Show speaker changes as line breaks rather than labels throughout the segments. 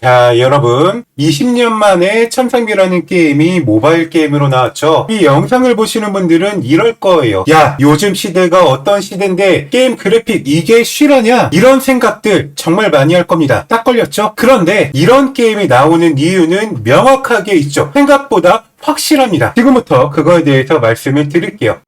자, 여러분. 20년 만에 천상비라는 게임이 모바일 게임으로 나왔죠. 이 영상을 보시는 분들은 이럴 거예요. 야, 요즘 시대가 어떤 시대인데 게임 그래픽 이게 실화냐? 이런 생각들 정말 많이 할 겁니다. 딱 걸렸죠? 그런데 이런 게임이 나오는 이유는 명확하게 있죠. 생각보다 확실합니다. 지금부터 그거에 대해서 말씀을 드릴게요.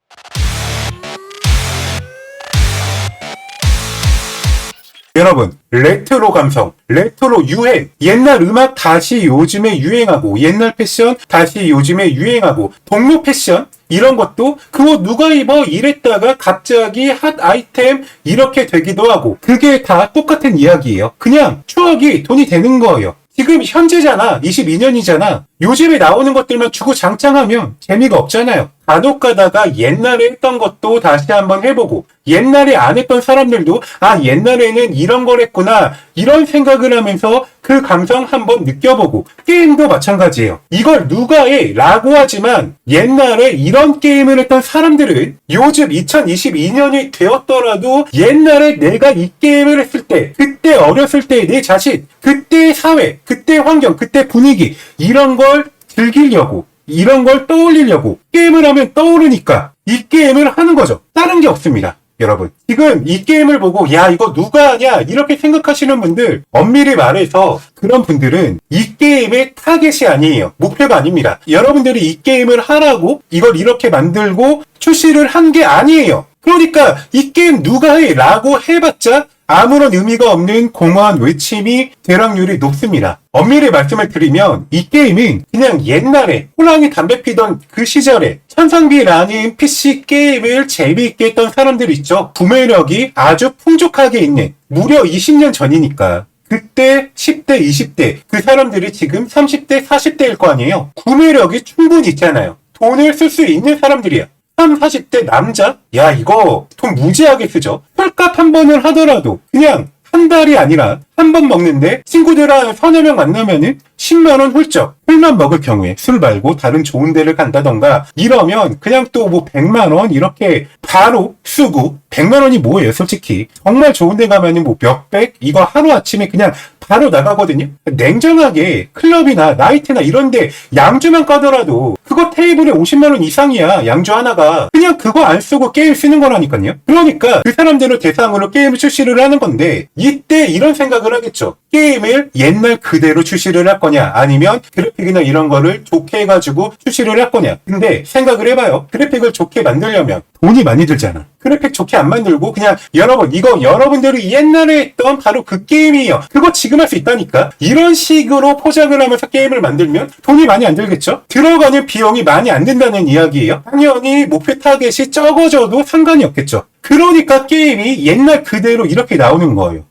여러분, 레트로 감성, 레트로 유행, 옛날 음악 다시 요즘에 유행하고, 옛날 패션 다시 요즘에 유행하고, 동료 패션, 이런 것도 그거 누가 입어 이랬다가 갑자기 핫 아이템 이렇게 되기도 하고, 그게 다 똑같은 이야기예요. 그냥 추억이 돈이 되는 거예요. 지금 현재잖아. 22년이잖아. 요즘에 나오는 것들만 주고 장창하면 재미가 없잖아요. 간혹 가다가 옛날에 했던 것도 다시 한번 해보고 옛날에 안 했던 사람들도 아 옛날에는 이런 걸 했구나 이런 생각을 하면서 그 감성 한번 느껴보고 게임도 마찬가지예요. 이걸 누가 해? 라고 하지만 옛날에 이런 게임을 했던 사람들은 요즘 2022년이 되었더라도 옛날에 내가 이 게임을 했을 때 그때 어렸을 때내 자신 그때 사회 그때 환경 그때 분위기 이런 걸 즐기려고 이런 걸 떠올리려고 게임을 하면 떠오르니까 이 게임을 하는 거죠. 다른 게 없습니다. 여러분. 지금 이 게임을 보고 야 이거 누가 하냐 이렇게 생각하시는 분들 엄밀히 말해서 그런 분들은 이 게임의 타겟이 아니에요. 목표가 아닙니다. 여러분들이 이 게임을 하라고 이걸 이렇게 만들고 출시를 한 게 아니에요. 그러니까 이 게임 누가 해? 라고 해봤자 아무런 의미가 없는 공허한 외침이 대락률이 높습니다. 엄밀히 말씀을 드리면 이 게임은 그냥 옛날에 호랑이 담배 피던 그 시절에 천상비라는 PC 게임을 재미있게 했던 사람들 있죠. 구매력이 아주 풍족하게 있는 무려 20년 전이니까. 그때 10대, 20대 그 사람들이 지금 30대, 40대일 거 아니에요. 구매력이 충분히 있잖아요. 돈을 쓸 수 있는 사람들이야. 3, 40대 남자? 야, 이거 돈 무지하게 쓰죠? 혈값 한 번을 하더라도 그냥 한 달이 아니라 한 번 먹는데 친구들 한 서너 명 만나면은 10만원 훌쩍 술만 먹을 경우에 술 말고 다른 좋은 데를 간다던가 이러면 그냥 또 뭐 100만원 이렇게 바로 쓰고 100만원이 뭐예요 솔직히 정말 좋은 데 가면은 뭐 몇백 이거 하루아침에 그냥 바로 나가거든요. 냉정하게 클럽이나 나이트나 이런데 양주만 까더라도 그거 테이블에 50만 원 이상이야. 양주 하나가 그냥 그거 안 쓰고 게임 쓰는 거라니까요. 그러니까 그 사람들을 대상으로 게임을 출시를 하는 건데 이때 이런 생각을 하겠죠. 게임을 옛날 그대로 출시를 할 거냐 아니면 그래픽이나 이런 거를 좋게 해가지고 출시를 할 거냐. 근데 생각을 해봐요. 그래픽을 좋게 만들려면 돈이 많이 들잖아. 그래픽 좋게 안 만들고 그냥 여러분 이거 여러분들이 옛날에 했던 바로 그 게임이에요. 그거 지금 할 수 있다니까. 이런 식으로 포장을 하면서 게임을 만들면 돈이 많이 안 들겠죠? 들어가는 비용이 많이 안 든다는 이야기예요. 당연히 목표 타겟이 적어져도 상관이 없겠죠. 그러니까 게임이 옛날 그대로 이렇게 나오는 거예요.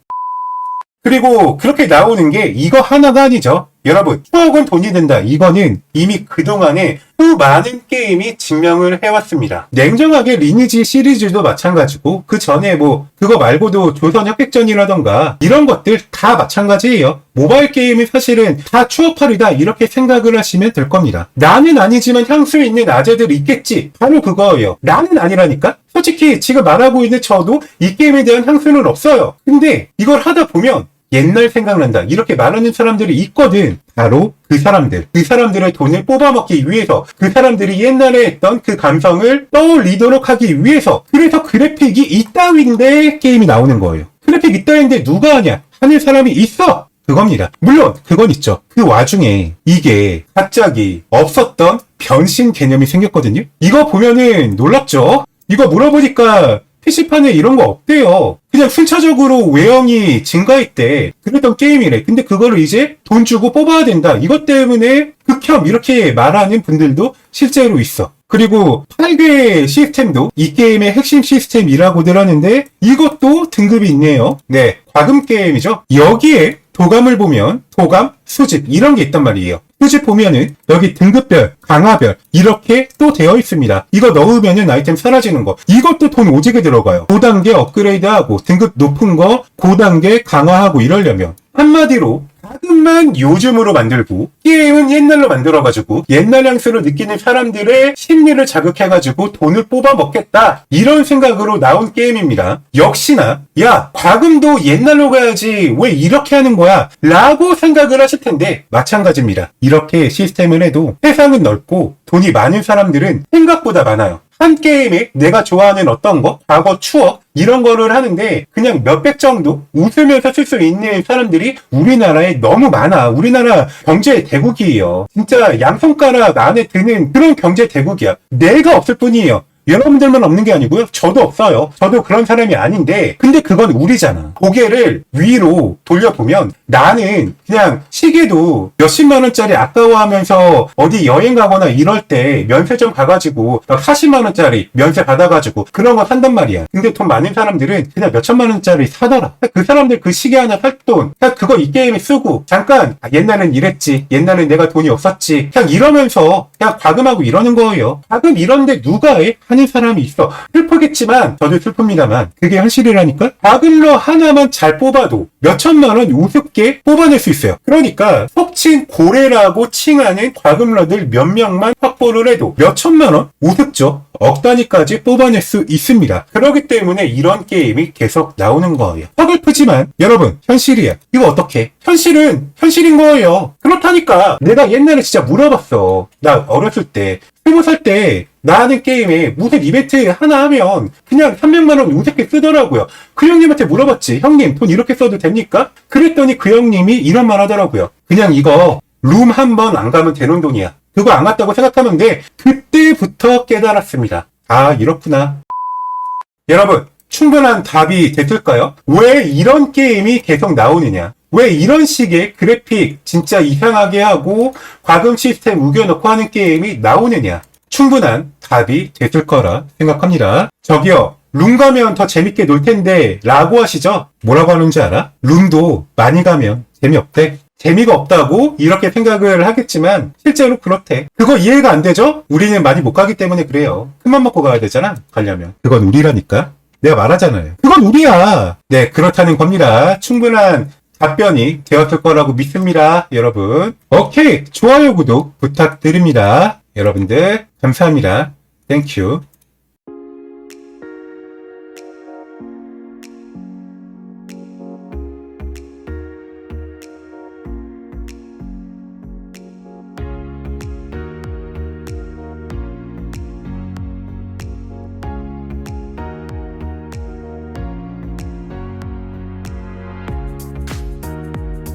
그리고 그렇게 나오는 게 이거 하나가 아니죠. 여러분, 추억은 돈이 된다. 이거는 이미 그동안에 수많은 게임이 증명을 해왔습니다. 냉정하게 리니지 시리즈도 마찬가지고, 그 전에 뭐, 그거 말고도 조선 혁백전이라던가, 이런 것들 다 마찬가지예요. 모바일 게임이 사실은 다 추억팔이다. 이렇게 생각을 하시면 될 겁니다. 나는 아니지만 향수 있는 아재들 있겠지. 바로 그거예요. 나는 아니라니까? 솔직히 지금 말하고 있는 저도 이 게임에 대한 향수는 없어요. 근데 이걸 하다 보면 옛날 생각난다. 이렇게 말하는 사람들이 있거든. 바로 그 사람들. 그 사람들의 돈을 뽑아먹기 위해서. 그 사람들이 옛날에 했던 그 감성을 떠올리도록 하기 위해서. 그래서 그래픽이 이따위인데 게임이 나오는 거예요. 그래픽 이따위인데 누가 하냐? 하는 사람이 있어! 그겁니다. 물론 그건 있죠. 그 와중에 이게 갑자기 없었던 변신 개념이 생겼거든요. 이거 보면은 놀랍죠? 이거 물어보니까 PC판에 이런 거 없대요. 그냥 순차적으로 외형이 증가했대. 그랬던 게임이래. 근데 그거를 이제 돈 주고 뽑아야 된다. 이것 때문에 극혐 이렇게 말하는 분들도 실제로 있어. 그리고 8개 시스템도 이 게임의 핵심 시스템이라고들 하는데 이것도 등급이 있네요. 네, 과금 게임이죠. 여기에 도감을 보면 도감, 수집 이런 게 있단 말이에요. 수집 보면은 여기 등급별, 강화별 이렇게 또 되어 있습니다. 이거 넣으면은 아이템 사라지는 거. 이것도 돈 오지게 들어가요. 5단계 업그레이드하고 등급 높은 거 고단계 강화하고 이러려면 한마디로 과금만 요즘으로 만들고 게임은 옛날로 만들어가지고 옛날 향수를 느끼는 사람들의 심리를 자극해가지고 돈을 뽑아 먹겠다 이런 생각으로 나온 게임입니다. 역시나 야 과금도 옛날로 가야지 왜 이렇게 하는 거야 라고 생각을 하실 텐데 마찬가지입니다. 이렇게 시스템을 해도 세상은 넓고 돈이 많은 사람들은 생각보다 많아요. 한 게임에 내가 좋아하는 어떤 거, 과거 추억, 이런 거를 하는데 그냥 몇백 정도 웃으면서 쓸 수 있는 사람들이 우리나라에 너무 많아. 우리나라 경제 대국이에요. 진짜 양손가락 안에 드는 그런 경제 대국이야. 내가 없을 뿐이에요. 여러분들만 없는 게 아니고요. 저도 없어요. 저도 그런 사람이 아닌데, 근데 그건 우리잖아. 고개를 위로 돌려보면 나는 그냥 시계도 몇십만 원짜리 아까워하면서 어디 여행 가거나 이럴 때 면세점 가가지고 막 40만 원짜리 면세 받아가지고 그런 거 산단 말이야. 근데 돈 많은 사람들은 그냥 몇천만 원짜리 사더라. 그 사람들 그 시계 하나 살 돈, 그냥 그거 이 게임에 쓰고 잠깐 아, 옛날엔 이랬지. 옛날엔 내가 돈이 없었지. 그냥 이러면서 그냥 과금하고 이러는 거예요. 과금 이런데 누가 해? 하는 사람이 있어. 슬프겠지만 저도 슬픕니다만 그게 현실이라니까. 과금러 하나만 잘 뽑아도 몇 천만 원 우습게 뽑아낼 수 있어요. 그러니까 속칭 고래라고 칭하는 과금러들 몇 명만 확보를 해도 몇 천만 원 우습죠. 억 단위까지 뽑아낼 수 있습니다. 그렇기 때문에 이런 게임이 계속 나오는 거예요. 서글프지만 여러분 현실이야. 이거 어떻게? 현실은 현실인 거예요. 그렇다니까 내가 옛날에 진짜 물어봤어. 나 어렸을 때 스무 살 때 나하는 게임에 무슨 이벤트 하나 하면 그냥 300만 원 우습게 쓰더라고요. 그 형님한테 물어봤지. 형님 돈 이렇게 써도 됩니까? 그랬더니 그 형님이 이런 말 하더라고요. 그냥 이거 룸 한 번 안 가면 되는 돈이야. 그거 안 갔다고 생각하면 돼. 그때부터 깨달았습니다. 아 이렇구나. 여러분 충분한 답이 됐을까요? 왜 이런 게임이 계속 나오느냐? 왜 이런 식의 그래픽 진짜 이상하게 하고 과금 시스템 우겨놓고 하는 게임이 나오느냐? 충분한 답이 됐을 거라 생각합니다. 저기요, 룸 가면 더 재밌게 놀 텐데 라고 하시죠? 뭐라고 하는지 알아? 룸도 많이 가면 재미없대. 재미가 없다고 이렇게 생각을 하겠지만 실제로 그렇대. 그거 이해가 안 되죠? 우리는 많이 못 가기 때문에 그래요. 큰맘 먹고 가야 되잖아. 가려면. 그건 우리라니까. 내가 말하잖아요. 그건 우리야. 네, 그렇다는 겁니다. 충분한 답변이 되었을 거라고 믿습니다. 여러분. 오케이. 좋아요, 구독 부탁드립니다. 여러분들, 감사합니다. 땡큐.